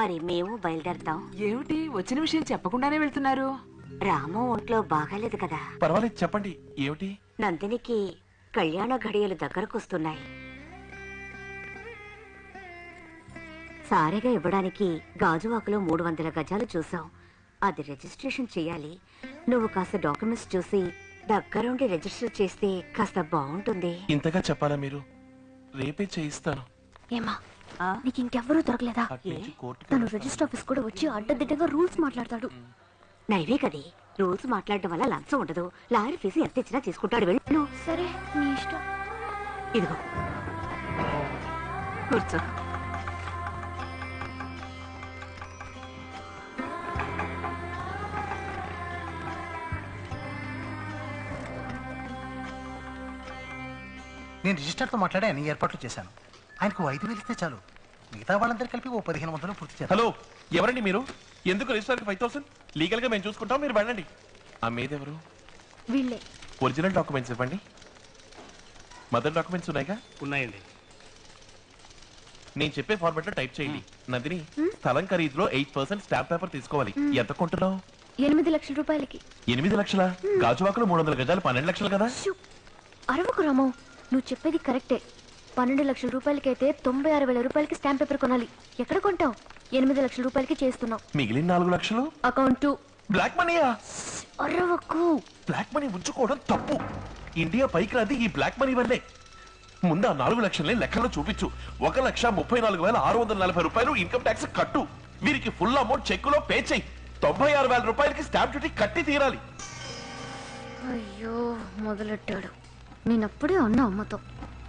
మరి మేము బయలుదేరతాం. ఏమిటి? వచ్చిన విషయం చెప్పకుండానే వెళ్తున్నారు. రాము ఒంట్లో బాగాలేదు కదా. పర్వాలేదు చెప్పండి. ఏమిటి? నందినికి కళ్యాణ ఘడియలు దగ్గరకొస్తున్నాయి సారెగా ఇవ్వడానికి గాజువాకలో మూడు వందల గజాలు చూసాం అది రిజిస్ట్రేషన్ చేయాలి. నువ్వు కాస్త డాక్యుమెంట్స్ చూసి దగ్గరుండి రిజిస్టర్ చేస్తే కాస్త బాగుంటుంది. ఇంతగా చెప్పాలా మీరు? రేపే చేయిస్తాను. ఏమా? నీకు ఇంకెవ్వరూ దొరకలేదా? తను రిజిస్టర్ ఆఫీస్ కూడా వచ్చి అడ్డదిడ్డగా రూల్స్ మాట్లాడతాడు. నైవే కదే. రూల్స్ మాట్లాడడం వల్ల లంచం ఉండదు. లాయర్ ఫీజు ఎంత ఇచ్చినా తీసుకుంటాడు. వెళ్ళు. సరే నీ ఇష్టం. ఇదిగో. కూర్చో. నేను రిజిస్టర్తో మాట్లాడి అన్ని ఏర్పాట్లు చేశాను. ఆయనకు ఐదు వేలు ఇస్తే చాలు. మిగతా వాళ్ళందరూ కలిపి ఓ పదిహేను వందలు పూర్తి చేస్తాను హలో ఎవరండి మీరు? ఎందుకు రిజిస్టర్ ఫైవ్ థౌసండ్ లీగల్గా మేము చూసుకుంటాం మీరు వెళ్ళండి. ఆ మీదెవరు వీళ్ళే. ఒరిజినల్ డాక్యుమెంట్స్ ఇవ్వండి. మదర్ డాక్యుమెంట్స్ ఉన్నాయిగా? ఉన్నాయండి. నేను చెప్పే ఫార్మాట్లో టైప్ చేయండి నందిని స్థలం ఖరీదులో ఎయిట్ పర్సెంట్ స్టాంప్ పేపర్ తీసుకోవాలి. ఎంత కొంటున్నావు? ఎనిమిది లక్షల రూపాయలకి. ఎనిమిది లక్షల? గాజువాకలు మూడు వందల గజాలు పన్నెండు లక్షలు కదా! అరవకు రాము నువ్వు చెప్పేది కరెక్టే. పన్నెండు లక్షల రూపాయలకైతే తొంభై ఆరు వేల రూపాయలకి స్టాంప్ పేపర్ కొనాలి. ఎక్కడ కొంటావు? ఎనిమిది లక్షల రూపాయలకి చేస్తున్నావు. మిగిలిన నాలుగు లక్షలు? అకౌంట్. బ్లాక్ మనీయా? అరవకు. బ్లాక్ మనీ ఉంచుకోవడం తప్పు. ఇండియా పైకి రాది ఈ బ్లాక్ మనీ వల్లే. ముందు ఆ నాలుగు లక్షల్ని లెక్కలో చూపించు. ఒక లక్ష ముప్పై నాలుగు వేల ఆరు వందల నలభై రూపాయలు ఇన్కమ్ ట్యాక్స్ కట్టు. వీరికి ఫుల్ అమౌంట్ చెక్కులో పే చేయి తొంభై ఆరు వేల రూపాయలకి స్టాంప్ డ్యూటీ కట్టి తీరాలి. అయ్యో మొదలెట్టాడు. నేనప్పుడే అన్నా అమ్మతో.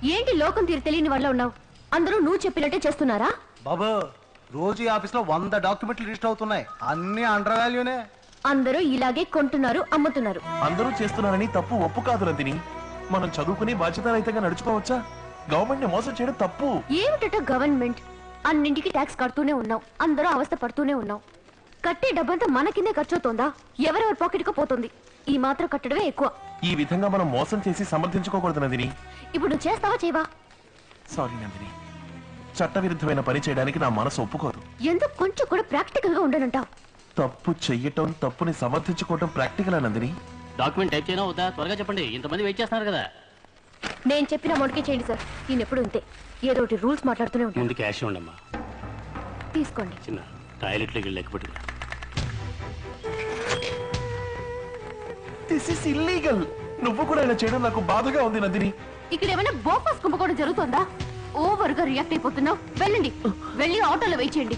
ఏంటి లోకం తీరు తెలియని వాళ్ళ ఉన్నావు? అందరూ నువ్వు చెప్పినట్టే చేస్తున్నారా? బాబు రోజు ఈ ఆఫీస్లో వంద డాక్యుమెంట్లు రిజిస్టర్ అవుతున్నాయి. అన్ని అండర్ వాల్యూనే. అందరూ ఇలాగే కొంటున్నారు అమ్ముతున్నారు. అందరూ చేస్తున్నారని తప్పు ఒప్పు కాదు నందిని. మనం చదువుకుని బాధ్యతారహితంగా నడుచుకోవచ్చా? గవర్నమెంట్ని మోసం చేయడం తప్పు. ఏమిటట గవర్నమెంట్? అన్నింటికి ట్యాక్స్ కడుతూనే ఉన్నాం అందరూ అవస్థ పడుతూనే ఉన్నాం కట్టే డబ్బంతా మన కిందే ఖర్చు అవుతోందా ఎవరెవరి పాకెట్కు పోతుంది. ఈ మాత్రం కట్టడమే ఎక్కువ. ఈ విధంగా మనం మోసం చేసి సమర్థించుకోకూడదు నందిని. ఇప్పుడు నువ్వు చేస్తావా చేయవా? సారీ నందిని. చట్టవిరుద్ధమైన పని చేయడానికి నా మనసు ఒప్పుకోదు. ఎందుకు కొంచెం కూడా ప్రాక్టికల్గా ఉండనంటావు? తప్పు చెయ్యటం తప్పుని సమర్థించుకోవటం ప్రాక్టికల్ నందిని? డాక్యుమెంట్ టైప్ చేయనా వద్దా? త్వరగా చెప్పండి. ఇంతమంది వెయిట్ చేస్తున్నారు కదా. నేను చెప్పిన అమౌంట్కే చేయండి సార్. నేను ఎప్పుడు ఇంతే. ఏదో ఒకటి రూల్స్ మాట్లాడుతూనే ఉంటాను. ముందు క్యాష్ ఉండమ్మా తీసుకోండి. చిన్న టాయిలెట్లోకి వెళ్ళి లెక్క పెట్టుకురా. దిస్ ఇస్ ఇల్లీగల్ నువ్వు కూడా ఇలా చేయడం నాకు బాధగా ఉంది నందిని. ఇక్కడ ఏమైనా బోఫాస్ కుంభకోణం జరుగుతుందా? ఓవర్గా రియాక్ట్ అయిపోతున్నావు. వెళ్ళండి. వెళ్ళి ఆటోలో వెయిట్ చేయండి.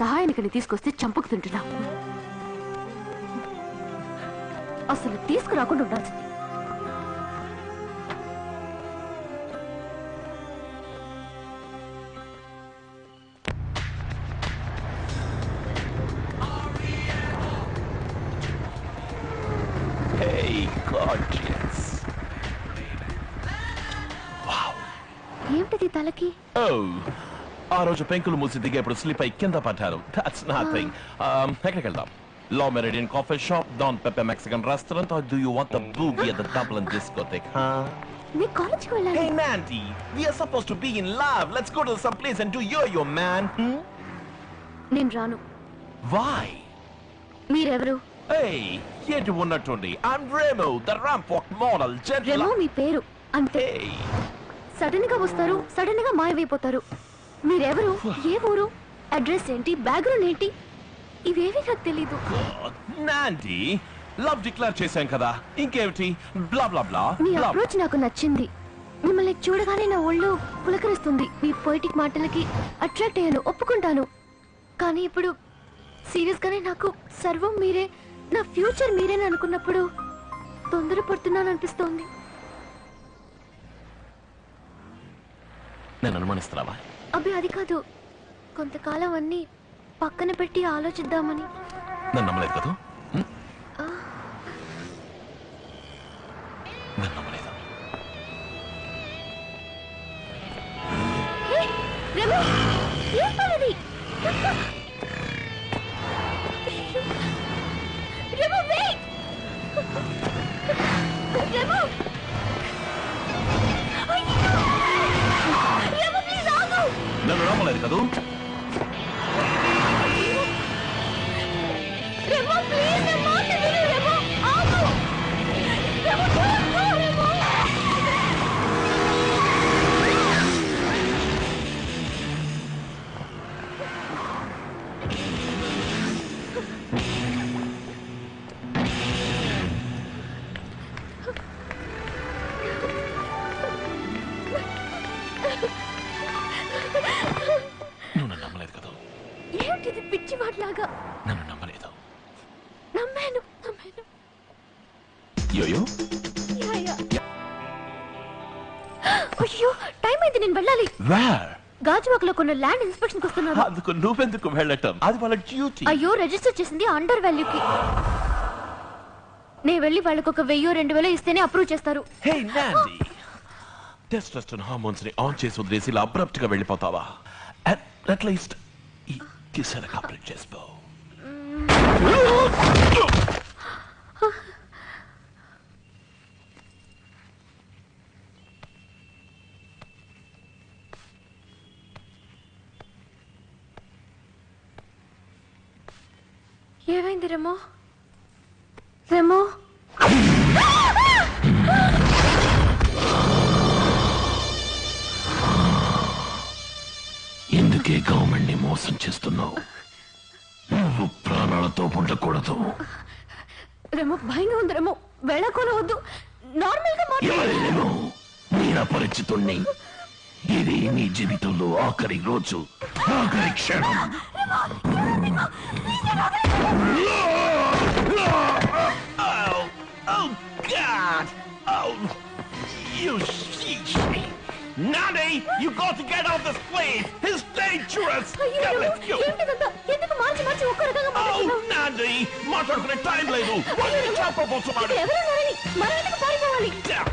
సహాయానికి తీసుకొస్తే చంపుకు తింటున్నా అసలు తీసుకురాకుండా ఉండాల్సింది. ఆ రోజు పెంకులు మూసి దిగేప్పుడు స్లిప్ అయి కింద పడ్డారు. దట్స్ నథింగ్ ఎక్కడికి వెళ్దాం Le Meridien coffee shop Don Pepper Mexican restaurant or do you want the boogie at the Dublin discotheque హా నీ కాలేజ్కి వెళ్ళాలి. Hey Mandy, we are supposed to be in love. Let's go to some place and do yo-yo, man. Hmm? నేను రాను. Why? మీరెవరు? Hey, ఏంటి ఉన్నట్టుండి? I'm Remo, the Rampok model, Remo gentleman. మీ పేరు. అంతే. సడన్గా వస్తారు సడన్గా మాయమైపోతారు. మీరెవరు? ఏ ఊరు? అడ్రస్ ఏంటి? బ్యాక్గ్రౌండ్ ఏంటి? ఇవేవి నాకు తెలీదు. లవ్ డిక్లేర్ చేశాం కదా. ఇంకేమిటి? బ్లా బ్లా బ్లా మీ అప్రోచ్ నాకు నచ్చింది. మిమ్మల్ని చూడగానే నా ఒళ్ళు పులకరిస్తుంది. మీ పొయిటిక్ మాటలకి అట్రాక్ట్ అయ్యాను ఒప్పుకుంటాను. కానీ ఇప్పుడు సీరియస్ గానే నాకు సర్వం మీరే నా ఫ్యూచర్ మీరేని అనుకున్నప్పుడు తొందరపడుతున్నాను అనిపిస్తోంది నేను అనుమానిస్తున్నావా? అబ్బే అది కాదు. కొంతకాలం అన్ని పక్కన పెట్టి ఆలోచిద్దామని. నన్ను నమ్మలేదు కదా? నన్ను నమ్మలేదు. వేర్ గాజువాకలో కొన్ని ల్యాండ్ ఇన్స్పెక్షన్ వస్తున్నారు. అందుకు నువ్వెందుకు వెళ్ళటం? అది వాళ్ళ డ్యూటీ. అయ్యో రిజిస్టర్ చేసింది అండర్ వాల్యూకి నేను వెళ్ళి వాళ్ళకి ఒక వెయ్యో రెండు వేలో ఇస్తేనే అప్రూవ్ చేస్తారు. హే నాండి టెస్టోస్టెరాన్ హార్మోన్స్ని ఆన్ చేసి వదిలేసి ఇలా అబ్రప్ట్గా వెళ్ళిపోతావా అట్లీస్ట్ ఈ కిసన కంప్లీట్ చేసుకో ఏమైంది రెమో? రెమో? ఎందుకే గవర్నమెంట్ని మోసం చేస్తున్నావు? నువ్వు ప్రాణాలతో ఉండకూడదు. రెమో భయంగా ఉంది రెమో. వెళ్ళకూన వద్దు నార్మల్గా మాట్లాడు నేను పరిచితుణ్ణి. ఇది నీ జీవితంలో ఆఖరి రోజు ఆఖరి క్షణం. Oh, oh God! Oh, you sheesh! Nanny, you got to get off this place. It's dangerous. Oh, Nanny, March on the time label. What are you talking about? Now.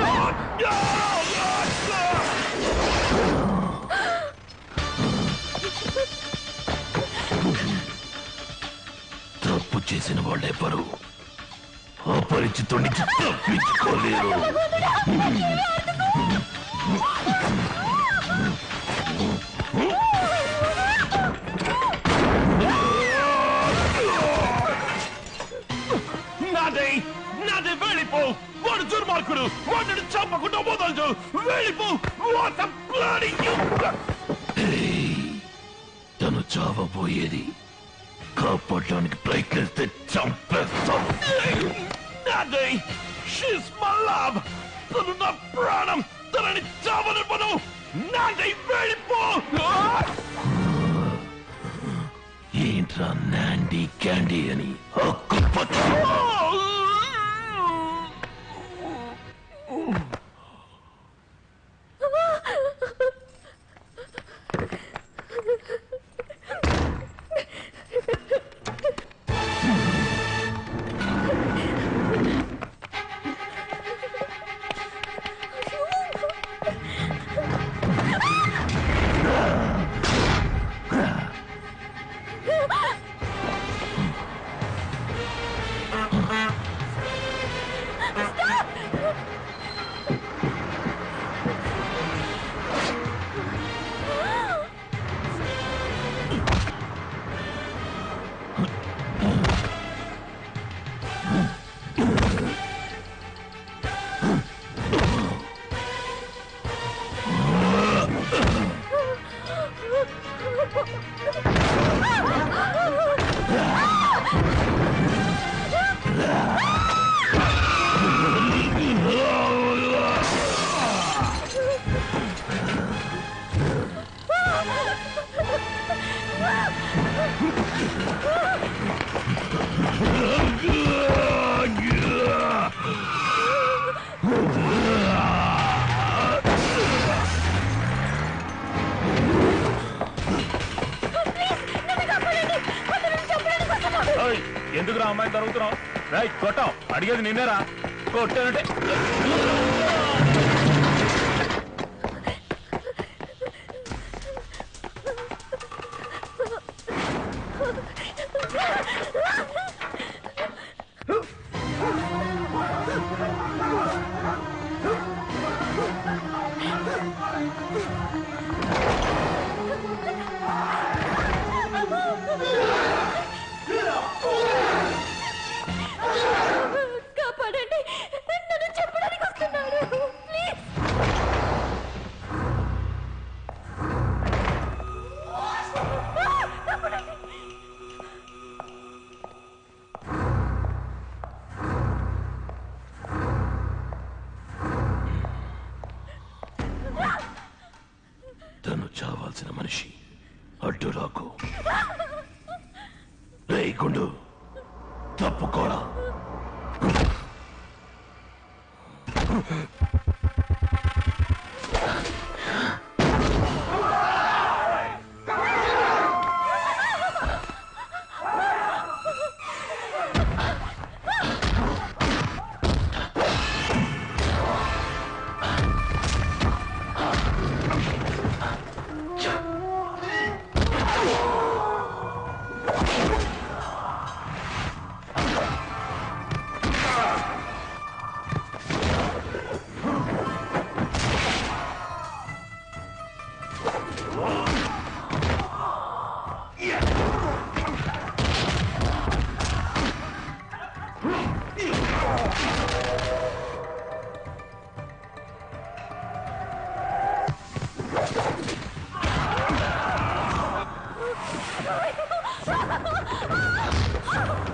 Oh, no. చేసిన వాళ్ళెవ్వరు? అపరిచితుడి నుంచి తప్పించుకోలేరు. నాదే నాదే వెళ్ళిపో. వాడు దుర్మార్గుడు వాడిని చంపకుండా వదలదు. వెళ్ళిపో. వాట్ బ్లడీ తను చావబోయేది కాపాడడానికి ప్రయత్నిస్తే చంపేస్తాం. నాదే షీస్ మై లవ్ తను నా ప్రాణం. తనని చావనివ్వను. నాదే వెళ్ళిపో ఏంట్రా నాండీ క్యాండీ అని హక్కుపట్టు ఎందుకు రా అమ్మాయి తరుగుతున్నావు? రైట్ కొట్టాం అడిగేది నిన్నేరా. కొట్టానంటే రే గుండు తప్పుకోరా Ah! あっ!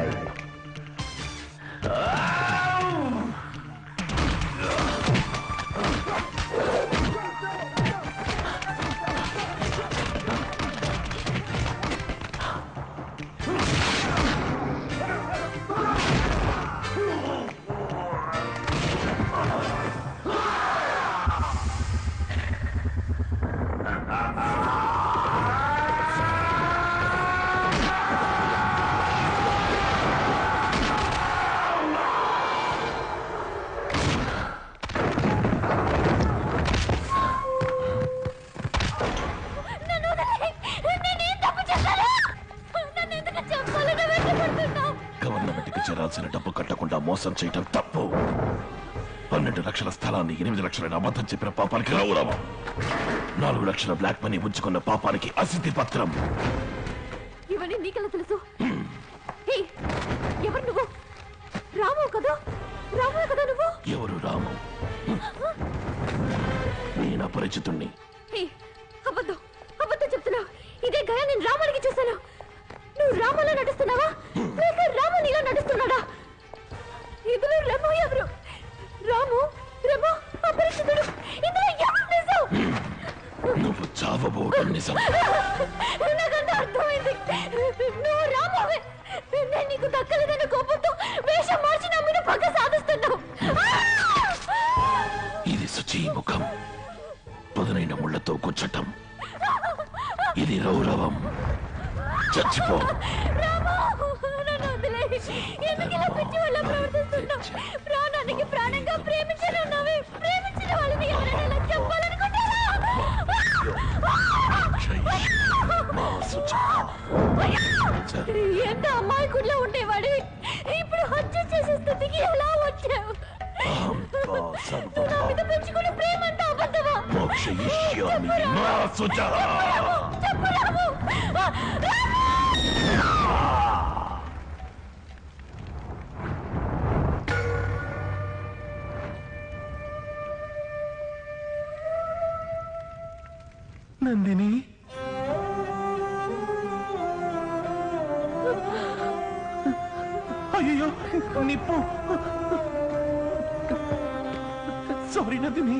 నన్ను మోసం చేయటం తప్పు. పన్నెండు లక్షల స్థలాన్ని ఎనిమిది లక్షల అబద్ధం చెప్పిన పాపానికి రావురామా నాలుగు లక్షల బ్లాక్ మనీ ఉంచుకున్న పాపానికి అసిద్ధి పత్రం ఎందుకు ఇలా పిచ్చి వాళ్ళ ప్రవర్తిస్తున్నావు? ప్రాణానికి ప్రాణంగా ప్రేమించిన వాళ్ళని ఎవరైనా ఇలా చెప్పాలనుకుంటారా? ఎంత ఇప్పుడు హత్య చేసే స్థితికి ఎలా వచ్చావు? అహంతా నా మీద పెంచుకున్న ప్రేమ అంతా అబద్ధమా? నందిని. అయ్యో నిప్పు. సారీ నందిని.